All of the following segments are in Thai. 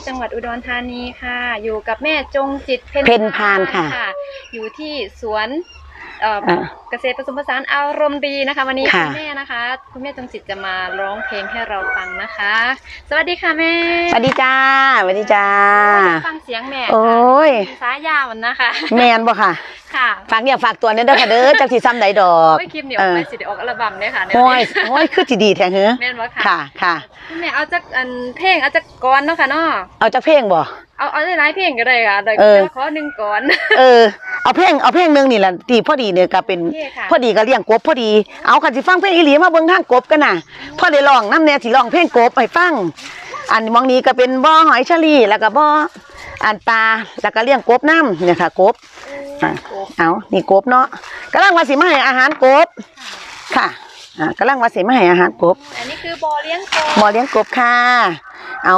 อยู่ที่จังหวัดอุดรธานีค่ะ อยู่กับแม่จงจิตเพ็ญพานค่ะ อยู่ที่สวน เอ่ออ่าเกษตรผสมผสานอารมณ์ดีนะคะ วันนี้ค่ะ คุณแม่นะคะ คุณแม่จงจิตจะมาร้องเพลงให้เราฟังนะคะ สวัสดีค่ะแม่สวัสดีจ้าสวัสดีจ้า ฟังเสียงแม่โอ้ยสายยาวนะคะ แมนบ่ค่ะ ค่ะฝากเนี่ยฝากตัวเนี่ยเด้อค่ะเด้อจักสิซ้ำใดดอก ไม่คลิปเดี๋ยวออกไปสิเดี๋ยวออกอัลบั้มเนี่ยค่ะเดี๋ยวโอ้ยนี้โอ้ยคือสิดีแท้เหรอแม่นว่าค่ะค่ะค่ะ คุณแม่เอาจากอันเพลงเอาจากกรเนาะค่ะเนาะเอาจักเพลงบ่ เอาเอาได้หลายเพลงก็ได้ค่ะเดี๋ยวเออจะขอหนึ่งก่อน เออ เอาเพลงเอาเพลงหนึงนี่ล่ะที่พอดีเนี่ยก็เป็นโอเคค่ะพอดีก็เลี้ยงกบพอดีเอาคันสิฟังเพลงอีหลีมาเบิ่งทางกบกันน่ะพอได้ร้องนำแน่สิร้องเพลงกบให้ฟัง อันมองนี้ก็เป็นบ่อหอยเชอรี่แล้วก็บ่ออันปลาแล้วก็เลี้ยงกบน้ำเนี่ยค่ะกบอะเอานี่กบเนาะกำลังว่าสิมาให้อาหารกบค่ะอ่ากำลังว่าสิมาให้อาหารกบ อันนี้คือบอเลี้ยงกบหมอเลี้ยงกบค่ะ เอา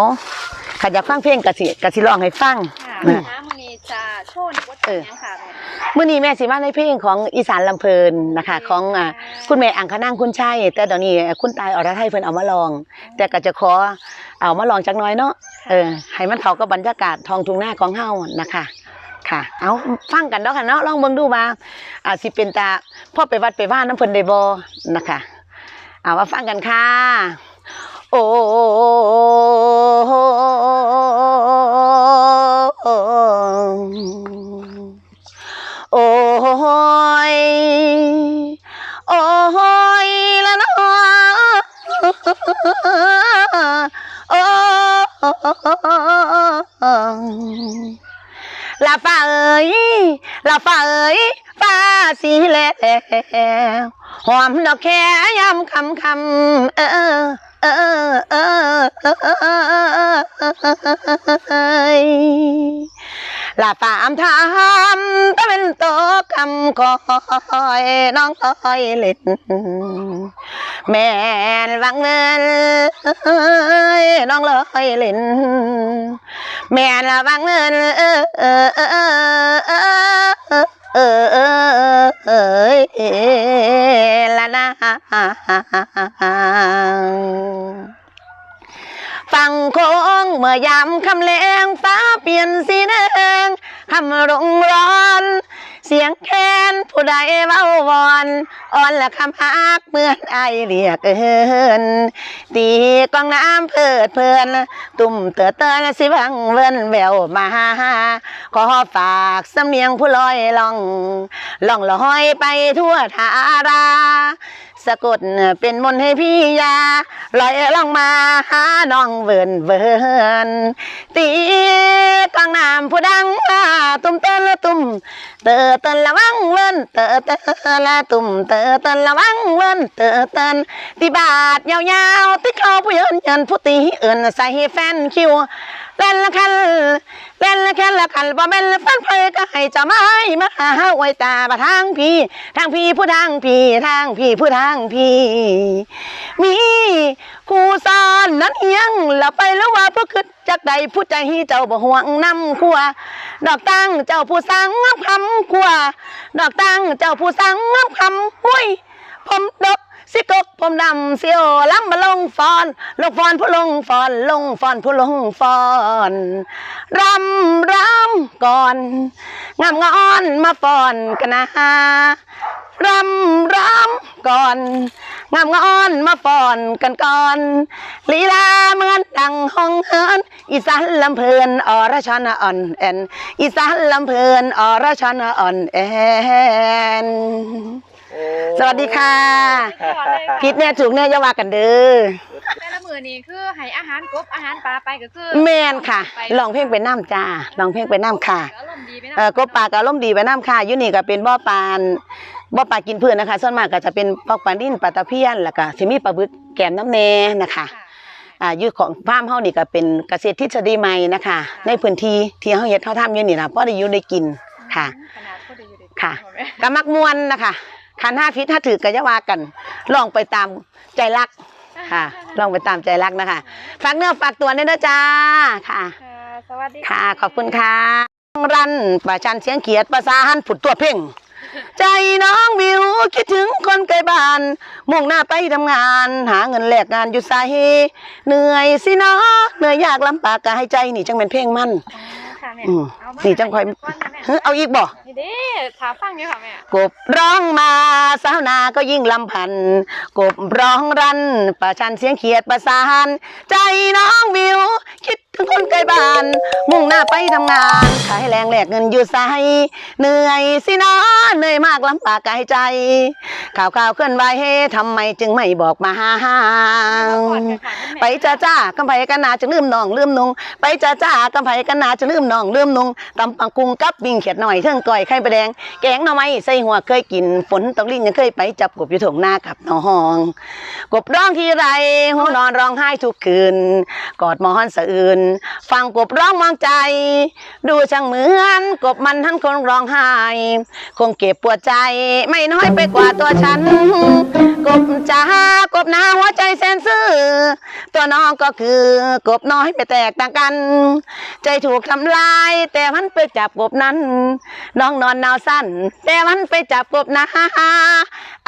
ขันอยากฟังเพลงกะสิกะสิร้องให้ฟังค่ะนะ น้ำมันนี้จะโชว์ในบท เพลงค่ะแม่มื่อนี้แม่สิมาในเพลงของอีสานลำเพลินนะคะ ของอ่าคุณแม่อังคณางคุณชัยแต่ตอนนี้คุณตายอรไทยเพิ่นเอามาลอง แต่ก็จะขอเอามาลองจักหน้อยเนาะเออให้มันเข้ากับบรรยากาศทองทุ่งนาของเฮานะคะค่ะ เอาฟังกันเนาะค่ะเนาะลองเบิ่งดูว่าอ่าสิเป็นตาพ่อไปวัดไปว่าน้ำเพิ่นได้บ่นะคะเอามาฟังกันค่ะ โอ้ ลาฟ้าเอ้ยลาฟ้าเอ้ยฟ้าสีแล้วหอมดอกแค่ยำคำคำเออเออเออเออ ลาฟ้าอำทำตะเป็นโตคำคอยน้องคอยเล่นแม่นวังเงินน้องลอยเล่นแม่นละวังเงินเออเออเออละนะฟังโค้งเมื่อยามคำแลงฟ้าเปลี่ยนสีแดงคำรงร้อน เสียงแค้นผู้ใดเว้าวอนอ่อนและคำฮักเหมือนไอเรียกเอินตีกองน้ำเพิดเพลิน ตุ่มเตอเตอนสิวังเวินแววมา ขอฝากสำเนียงผู้ลอยล่อง ล่องลอยไปทั่วทารา สะกดเป็นมนให้พี่ยาลอยล่องมาหาน้องเวินเวินตีกลางน้ำผู้ดังมาตุ้มเต้นละตุ้ม เตอเตนละวังเวินเตอเตอละตุ่มเตอเตนละวังเวินเตอเตนตีบาทยาวๆติดเขาผู้เยินยันผู้ตีเอินใส่แฟนคิวเล่นละคันเล่นละคันละคันบ่แม่นละฟันไฟก็ให้จะไม้มาหาไว้ตาบะทางพี่ ทางพี่ผู้ทางพี่ทางพี่ผู้ทางพี่ มีครูสอนนั้นเอียงละไปแล้วว่าพวกคือจักใดผู้ใจเจ้าบ่ห่วงนำขัว ดอกตั้งเจ้าผู้สังคำกลัวดอกตั้งเจ้าผู้สังคำหุ้ยผมดกสิกกผมดำเสียวล้ำมาลงฟอนลงฟอนผู้ลงฟอนลงฟอนผู้ลงฟอนรำรำก่อนงามงอนมาฟอนกันนะรำรำก่อน งามงอนมาฟอนกันก่อนลีลาเหมือนดังห้องเฮินอีสานลำเพลินอรชนอ่อนแอนอีสานลำเพลินอรชนอ่อนแอนสวัสดีค่ะผิดแน่ถูกแน่อย่าว่ากันเด้อแต่ละมือนี้คือให้อาหารกบอาหารปลาไปก็คือแม่นค่ะลองเพลงไปน้ำจ้าลองเพลงไปน้ำค่ะอารมณ์ดีไปนะเออก็ปลาก็อารมณ์ดีไปน้ำค่ะอยู่นี่ก็เป็นบ่อปลา บ่อปลากินพืชนะคะ ส่วนมากก็จะเป็นพวกปลาดิ้นปลาตะเพียนแล้วก็สิมีปลาบึกแกมน้ำแน่นะคะค่ะอ่าอยู่ของฟาร์มเฮานี่ก็เป็นเกษตรทฤษฎีใหม่นะคะ ในพื้นที่ที่เฮาเฮ็ดเฮาทำอยู่นี่ล่ะพอได้อยู่ได้กินค่ะ ขนาดก็ได้อยู่ในค่ะหมดไหมก็มักม่วนนะคะคันห้าพิษถ้าถือก็จะว่ากัน ลองไปตามใจรักค่ะ ลองไปตามใจรักนะคะฝากเนื้อฝากตัวด้วยนะจ้าค่ะ ค่ะสวัสดี ค่ะ ขอบคุณค่ะรันประชันเสียงเขียดภาษาหันผุดตัวเพ่ง ใจน้องวิวคิดถึงคนไกลบ้าน มุ่งหน้าไปทำงาน หาเงินแลกงานอยู่ไสเหนื่อยสิเนาะเหนื่อยยากลำบากกายใจนี่จังเป็นเพลงมัน ค่ะแม่อืมเอามานี่จังค่อย ก้อนนะแม่เฮ้ยเอาอีกบ่ นี่เด้ถาฟังอยู่ค่ะแม่กบร้องมาสาวนาก็ยิ่งลำพัน กบร้องรัน ประชันเสียงเขียดประสาน ใจน้อ บ้าน มุ่งหน้าไปทำงาน ขายแรงแลกเงินอยู่ไสเหนื่อยสินะเหนื่อยมากลำบากกายใจ ข่าวข่าวเคลื่อนไหวเฮทำไมจึงไม่บอกมาหาก่อนค่ะแม่ไปจ้าจ้ากำไผกันนาจะลืมน้องลืมนุงไปจ้าจ้ากำไผกันนาจะลืมน้องลืมนุงตำปังกุงกับวิ่งเขียดหน่อยเทิงก่อยไข่ปลาแดงแกงหน่อไม้ใส่หัวเคยกินฝนตกลิ้นยังเคยไปจับกบอยู่ถงหน้ากับน้องกบร้องทีไรหัวนอนร้องไห้ทุกคืนกอดหมอนสะอื่นฟังกบร้องมองใจ ดูช่างเหมือนกบมันทั้งคนร้องไห้คงเก็บปวดใจไม่น้อยไปกว่าตัวฉัน กบจ้ากบหนาหัวใจแสนซื่อตัวน้องก็คือกบน้อยไปแตกต่างกัน ใจถูกทำลาย แต่มันไปจับกบนั้น น้องนอนหนาวสั้น แต่มันไปจับกบนะ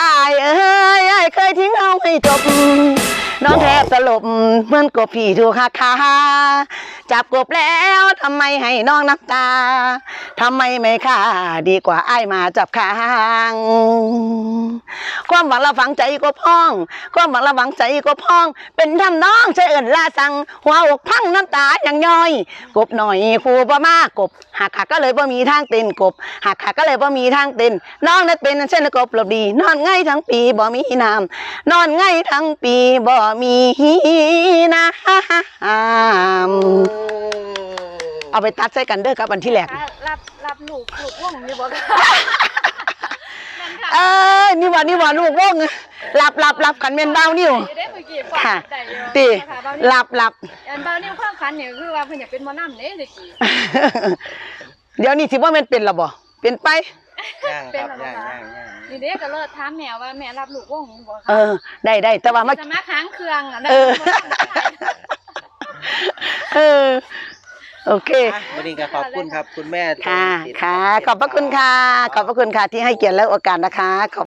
อายเอ้ยเคยทิ้งเอาให้จบ น้องแทบสลบเหมือนกบพี่ถูกหักขาจับกบแล้วทำไมให้น้องน้ำตาทำไมไม่ฆ่าดีกว่าไอ้มาจับคางความหวังระฝังใจก็พ้อง ความหวังระฝังใจก็พ้อง เป็นทำน้องเอิ่นลาสัง หัวอกพังน้ำตาอย่างย่อย กบหน่อยครูบ่มากกบหักขาก็เลยบ่มีทางเต้นกบหักขาก็เลยบ่มีทางเต้นน้องนั้นเป็นเช่นกบหลบดี นอนง่ายทั้งปีบ่มีน้ำนอนง่ายทั้งปีบ่มีน้ำเอาไปตัดใส่กันเด้อครับวันที่แรกค่ะรับรับลูกลูกวงอยู่บ่ค่ะนั่นค่ะเออนี่ว่านี่ว่าลูกวงหลับหลับหลับกันเมนเบานิ่วอยู่ได้เมื่อกี้ฝากค่ะได้อยู่ตีค่ะเบาหนี่ลับหลับอันเบานี่ความฝันเนี่ยคือว่าเพิ่นอยากเป็นหมอน้ำเด้เด็กกี้เดี๋ยวนี้สิว่ามันเป็นและบ่เป็นไป ย่างครับย่างย่างย่างนี่เด้ก็เลิศถามแม่ว่าแม่รับลูกวงบ่เอคะอ ได้ได้แต่ว่ามา จะมาค้างเครื่องอะนะเออ เออ โอเค อะวันนี้ก็ขอบคุณครับ คุณแม่ค่ะ ติดค่ะติดขอบพระคุณค่ะ ขอบพระคุณค่ะที่ให้เกียรติและโอกาสนะคะขอบ